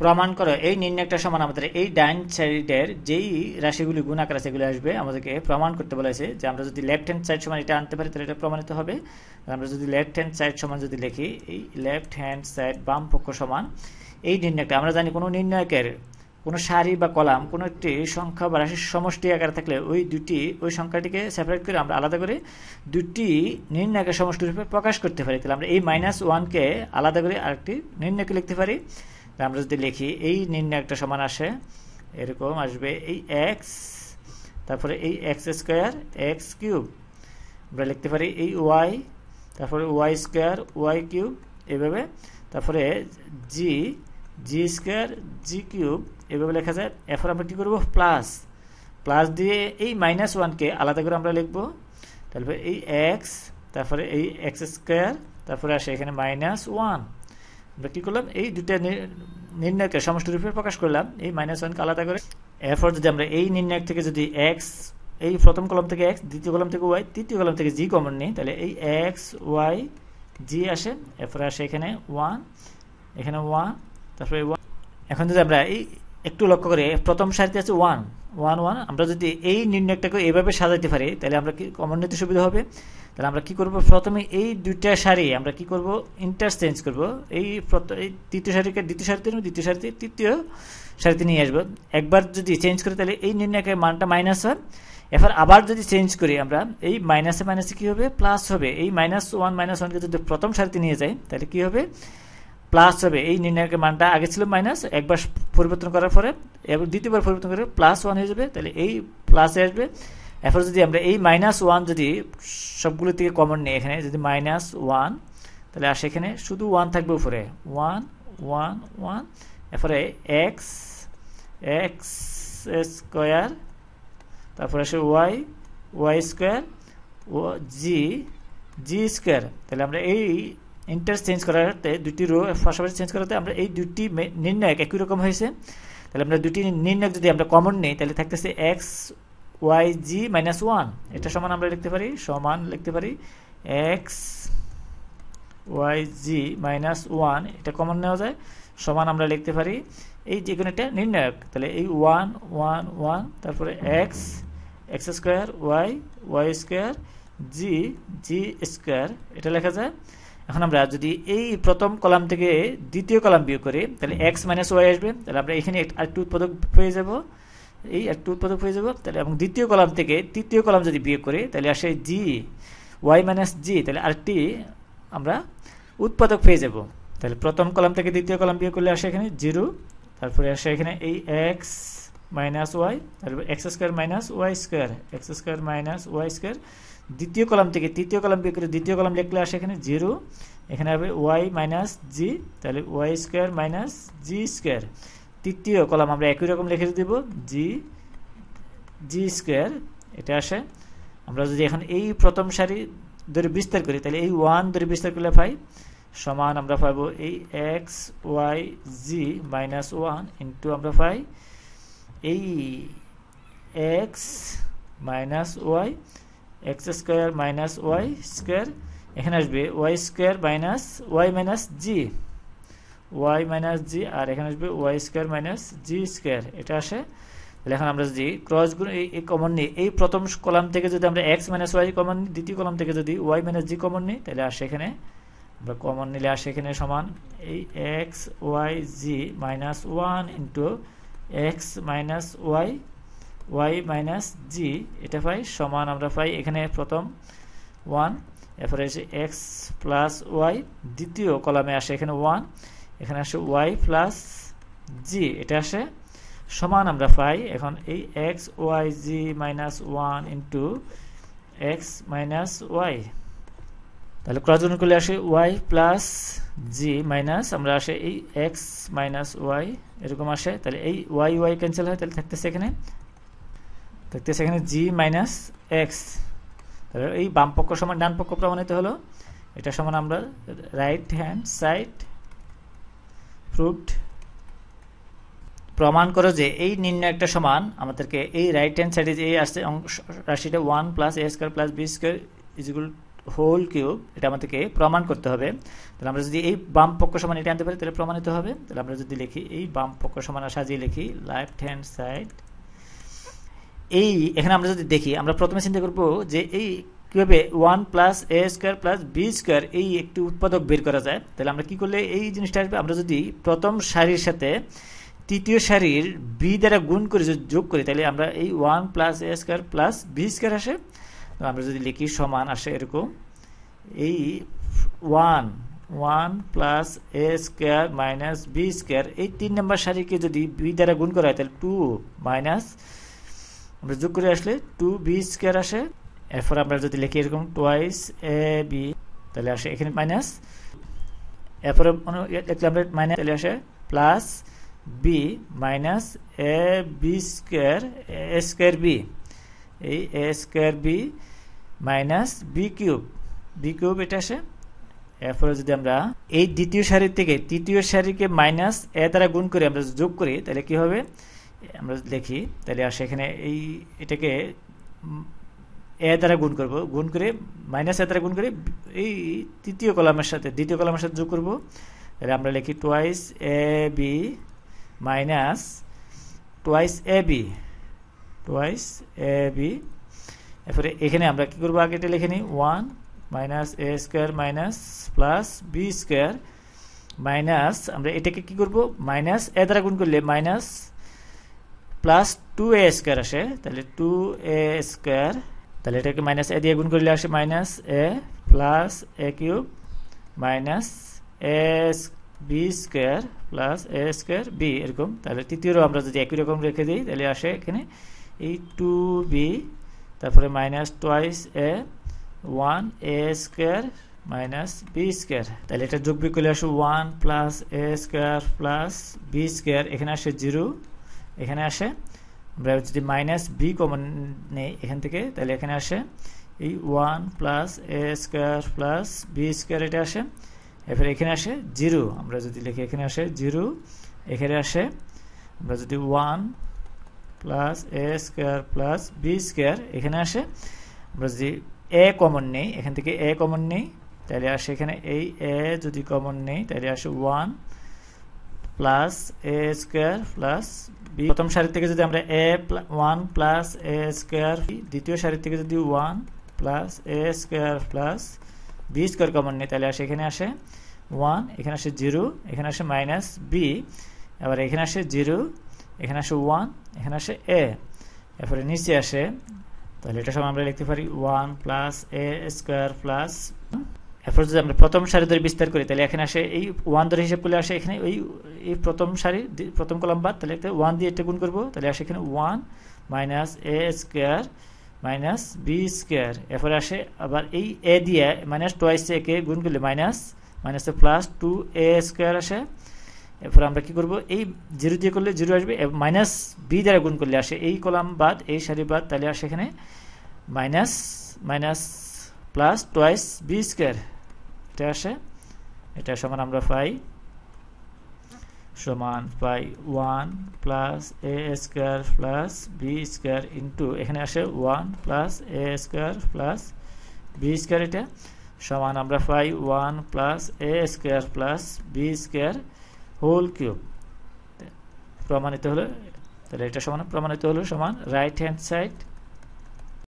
প্রমাণ করো, এই নির্ণয়টা সমান আমাদের এই ডাইন সাইডের যেই রাশিগুলি গুণ আকার সেগুলি আসবে, আমাদেরকে প্রমাণ করতে বলেছে যে আমরা যদি লেফট হ্যান্ড সাইড সমান এটা আনতে পারি, তাহলে এটা প্রমাণিত হবে। আমরা যদি লেফট হ্যান্ড সাইড সমান যদি লিখি, এই লেফট হ্যান্ড সাইড বাম পক্ষ সমান, এই নির্ণয়টা আমরা জানি কোনো নির্ণয়কের কোনো সারি বা কলাম, কোনো একটি সংখ্যা বা রাশির সমষ্টি আকারে থাকলে ওই দুটি, ওই সংখ্যাটিকে সেপারেট করে আমরা আলাদা করে দুটি নির্ণয়কের সমষ্টি রূপে প্রকাশ করতে পারি। তাহলে আমরা এই মাইনাস ওয়ানকে আলাদা করে আরেকটি নির্ণয়কে লিখতে পারি। আমরা যদি লিখি, এই নির্ণয় একটা সমান আসে, এরকম আসবে এই এক্স তারপরে এই এক্স স্কোয়ার এক্স কিউব আমরা লিখতে পারি এই ওয়াই তারপরে ওয়াই স্কোয়ার ওয়াই কিউব এভাবে, তারপরে জি জি স্কোয়ার জি কিউব এভাবে লেখা যায়। এরপর আমরা কী করব? প্লাস প্লাস দিয়ে এই মাইনাস ওয়ানকে আলাদা করে আমরা লিখব। তারপরে এই এক্স তারপরে এই এক্স স্কোয়ার তারপরে আসে এখানে মাইনাস ওয়ান আমরা কি করলাম? এই দুটা নির্ণয়কে সমষ্টি রূপে প্রকাশ করলাম। এই মাইনাস ওয়ানকে আলাদা করে। এরপর যদি আমরা এই নির্ণায়ক থেকে যদি এক্স এই প্রথম কলম থেকে এক্স দ্বিতীয় কলম থেকে ওয়াই তৃতীয় কলম থেকে জি কমন নিই, তাহলে এই এক্স ওয়াই জি আসে। এরপরে আসে এখানে ওয়ান এখানে ওয়ান তারপরে ওয়ান এখন যদি আমরা এই একটু লক্ষ্য করে, প্রথম সারিতে আছে ওয়ান ওয়ান ওয়ান আমরা যদি এই নির্ণয়টাকে এভাবে সাজাইতে পারি, তাহলে আমরা কি কমন নিতে সুবিধা হবে? তাহলে আমরা কি করব? প্রথমে এই দুইটা সারি আমরা কি করব? ইন্টারচেঞ্জ করব। এই এই তৃতীয় সারিকে দ্বিতীয় সারিতে নেব, দ্বিতীয় সারিতে তৃতীয় সারিতে নিয়ে আসব। একবার যদি চেঞ্জ করি, তাহলে এই নির্ণয়কের মানটা মাইনাস হয়। এবার আবার যদি চেঞ্জ করি আমরা, এই মাইনাসে মাইনাসে কী হবে? প্লাস হবে। এই মাইনাস ওয়ান মাইনাস ওয়ানকে যদি প্রথম সারিতে নিয়ে যাই, তাহলে কী হবে? প্লাস হবে, এই নির্ণয়ের মানটা আগে ছিল মাইনাস একবার পরিবর্তন করার পরে এবং দ্বিতীয়বার পরিবর্তন করে প্লাস ওয়ান হয়ে যাবে, তাহলে এই প্লাসে আসবে। এরপর যদি আমরা এই মাইনাস ওয়ান যদি সবগুলো থেকে কমন নিই, এখানে যদি মাইনাস ওয়ান তাহলে আসে এখানে শুধু ওয়ান থাকবে উপরে। ওয়ান ওয়ান ওয়ান এরপরে এক্স এক্স স্কোয়ার তারপরে আসে ওয়াই ওয়াই স্কোয়ার ও জি জি স্কোয়ার তাহলে আমরা এই ইন্টার চেঞ্জ করাতে দুটি রো পাশাপাশি চেঞ্জ করাতে আমরা এই দুটি নির্ণায়ক একই রকম হয়েছে। তাহলে আমরা দুটি নির্ণয়ক যদি আমরা কমন নেই, তাহলে থাকতেছে x y z minus one এটা সমান আমরা লিখতে পারি, সমান লিখতে পারি x y z minus one এটা কমন নেওয়া যায়, সমান আমরা লিখতে পারি এই যে কোনো একটা নির্ণায়ক। তাহলে এই ওয়ান ওয়ান ওয়ান তারপরে x x square y y square z z square এটা লেখা যায়। এখন আমরা যদি এই প্রথম কলাম থেকে দ্বিতীয় কলাম বিয়োগ করি, তাহলে এক্স মাইনাস ওয়াই আসবে। তাহলে আমরা এখানে আরেকটু উৎপাদক পেয়ে যাব। এই একটু উৎপাদক পেয়ে যাব। তাহলে এবং দ্বিতীয় কলাম থেকে তৃতীয় কলাম যদি বিয়োগ করি, তাহলে আসে জি ওয়াই মাইনাস জি তাহলে আরেকটি আমরা উৎপাদক পেয়ে যাব। তাহলে প্রথম কলাম থেকে দ্বিতীয় কলাম বিয়োগ করলে আসে এখানে জিরো। তারপরে আসে এখানে এই এক্স মাইনাস ওয়াই তারপর x square minus y square x square minus y square দ্বিতীয় কলাম থেকে তৃতীয় কলাম বিয়োগ করে দ্বিতীয় কলাম লিখলে আসে এখানে জিরো। এখানে হবে ওয়াই মাইনাস জি, তাহলে y square minus z square. তৃতীয় কলাম আমরা একই রকম লিখে দিব, জি জি স্কোয়ার, এটা আসে। আমরা যদি এখন এই প্রথম সারি ধরে বিস্তার করি, তাহলে এই ওয়ান ধরে বিস্তার করলে পাই, সমান আমরা পাবো এই x, y, z minus one into আমরা পাই এই x minus y x square minus y square এখানে আসবে y square minus y minus z y minus z আর এখানে আসবে y square minus z square এটা আসে। তাহলে এখন আমরা যদি ক্রস গুণ এই কমন নিই, এই প্রথম কলাম থেকে যদি আমরা এক্স মাইনাস ওয়াই কমন নিই, দ্বিতীয় কলাম থেকে যদি ওয়াই মাইনাস জি কমন নিই, তাহলে আসে এখানে। আমরা কমন নিলে আসে এখানে সমান এই x y z minus one into x minus y y minus z এটা পাই সমান আমরা পাই এখানে প্রথম ওয়ান এরপরে এসে এক্স প্লাস ওয়াই দ্বিতীয় কলামে আসে এখানে ওয়ান এখানে আসে ওয়াই প্লাস জি এটা আসে সমান আমরা পাই এখন এই x y z minus one into x minus y তাহলে ক্রস করলে আসে ওয়াই প্লাস জি মাইনাস আমরা আসে এই এক্স মাইনাস ওয়াই এরকম আসে। তাহলে এই ওয়াই ওয়াই ক্যান্সেল হয়, তাহলে থাকতেছে এখানে থাকতেছে এখানে জি মাইনাস এক্স। তাহলে এই বাম পক্ষ সমান ডান পক্ষ প্রমাণিত হলো। এটা সমান আমরা রাইট হ্যান্ড সাইড প্রুভড প্রমাণ করো যে এই নির্ণয়টা সমান আমাদেরকে এই রাইট হ্যান্ড সাইডে যে এই আসছে রাশিটা one plus a square plus b square equal whole cube এটা আমাদেরকে প্রমাণ করতে হবে। তাহলে আমরা যদি এই বাম পক্ষ সমান এটা আনতে পারি, তাহলে প্রমাণিত হবে। তাহলে আমরা যদি লিখি, এই বাম পক্ষ সমান সাজিয়ে লিখি লেফট হ্যান্ড সাইড এই, এখানে আমরা যদি দেখি, আমরা প্রথমে চিন্তা করব যে এই কীভাবে one plus a square plus b square এই একটি উৎপাদক বের করা যায়। তাহলে আমরা কি করলে এই জিনিসটা আসবে? আমরা যদি প্রথম সারির সাথে তৃতীয় সারির বি দ্বারা গুণ করে যদি যোগ করি, তাহলে আমরা এই one plus a square plus b square আসে। আমরা যদি লিখি সমান আসে এরকম, এই one one plus a square minus b square এই তিন নম্বর সারিকে যদি বি দ্বারা গুণ করা হয়, তাহলে টু মাইনাস আমরা যোগ করে আসলে টু বি স্কোয়ার আসে। এরপর আমরা যদি লিখি এরকম টোয়াইস এ বি তাহলে আসে এখানে মাইনাস এরপরে লিখলে আমরা মাইনাস তাহলে আসে plus b minus a b square a square b এই a square b minus b cube b cube এটা আসে। এরপরে যদি আমরা এই দ্বিতীয় সারির থেকে তৃতীয় সারিকে মাইনাস এ দ্বারা গুণ করে আমরা যোগ করি, তাহলে কি হবে? আমরা লিখি তাহলে আসে এখানে এই, এটাকে এ দ্বারা গুণ করব, গুণ করে মাইনাস এ দ্বারা গুণ করে এই তৃতীয় কলামের সাথে, দ্বিতীয় কলামের সাথে যোগ করব। তাহলে আমরা লিখি twice a b minus twice a b twice a b এরপরে এখানে আমরা কি করব আগে এটা লিখে নিই one minus a square minus plus b square minus আমরা এটাকে কি করব? মাইনাস এ দ্বারা গুণ করলে minus plus two a square আসে, তাহলে টু এ স্কোয়ার তাহলে এটাকে মাইনাস এ দিয়ে গুণ করলে আসে minus a plus a cube minus a b square plus a square b এরকম। তাহলে তৃতীয় আমরা যদি একই রকম রেখে দিই, তাহলে আসে এখানে এই টু বি তারপরে minus twice a one a square minus b square তাহলে এটা যোগ বিয়োগ করলে আসে one plus a square plus b square এখানে আসে জিরো এখানে আসে। আমরা যদি মাইনাস বি কমন নেই এখান থেকে, তাহলে এখানে আসে। এই one plus a square plus b square এটা আসে। এরপরে এখানে আসে জিরো আমরা যদি লিখি এখানে আসে জিরো এখানে আসে। আমরা যদি one plus a square plus b square এখানে আসে। আমরা যদি এ কমন নেই, এখান থেকে এ কমন নেই, তাহলে আসে এখানে এই এ যদি কমন নেই, তাহলে আসে one plus a square plus b প্রথম সারি থেকে যদি আমরা a one plus a square দ্বিতীয় সারি থেকে যদি one plus a square plus b square common নেই, তাহলে আসে, এখানে আসে ওয়ান এখানে আসে জিরো এখানে আসে মাইনাস বি আবার এখানে আসে জিরো এখানে আসে ওয়ান এখানে আসে এ এরপরে নিচে আসে, তাহলে এটা সময় আমরা লিখতে পারি one plus a square plus এরপর যদি আমরা প্রথম সারি ধরে বিস্তার করি, তাহলে এখানে আসে এই ওয়ান ধরে হিসাব করলে আসে এখানে ওই, এই প্রথম সারি প্রথম কলম বাদ, তাহলে একটা ওয়ান দিয়ে এটা গুণ করব, তাহলে আসে এখানে one minus a square minus b square এরপরে আসে আবার এই এ দিয়ে মাইনাস টোয়াইস একে গুণ করলে মাইনাস মাইনাসে প্লাস টু এ স্কোয়ার আসে। এরপর আমরা কি করব, এই জিরো দিয়ে করলে জিরো আসবে মাইনাস বি দ্বারা গুণ করলে আসে এই কলাম বাদ, এই সারি বাদ, তাহলে আসে এখানে minus minus plus twice b square এটা আসে। এটা সমান আমরা পাই সমান পাই one plus a square plus b square into, এখানে আসে one plus a square plus b square এটা। সমান আমরা পাই one plus a square plus b square whole cube. প্রমাণিত হলো, তাহলে এটা সমান, প্রমাণিত হলো সমান রাইট হ্যান্ড সাইড